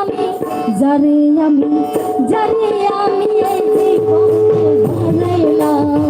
আমি জানি আমি জানি আমি এই জীবন হারাইলাম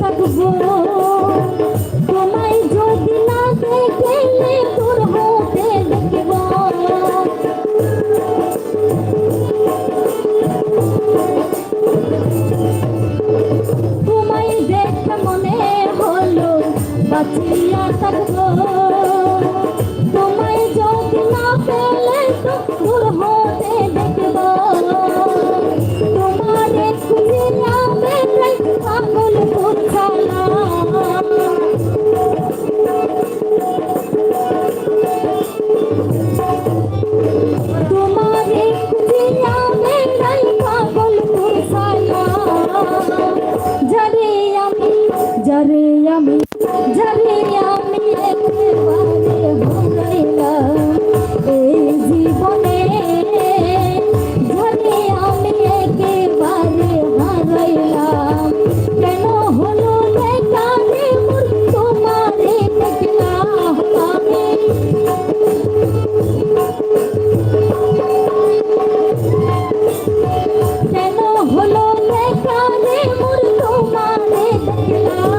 থাকব তোমায় যদি না দেখে তোর হতে দেখব তোমায় দেখে মনে হলো বাঁচিয়া থাকব। love.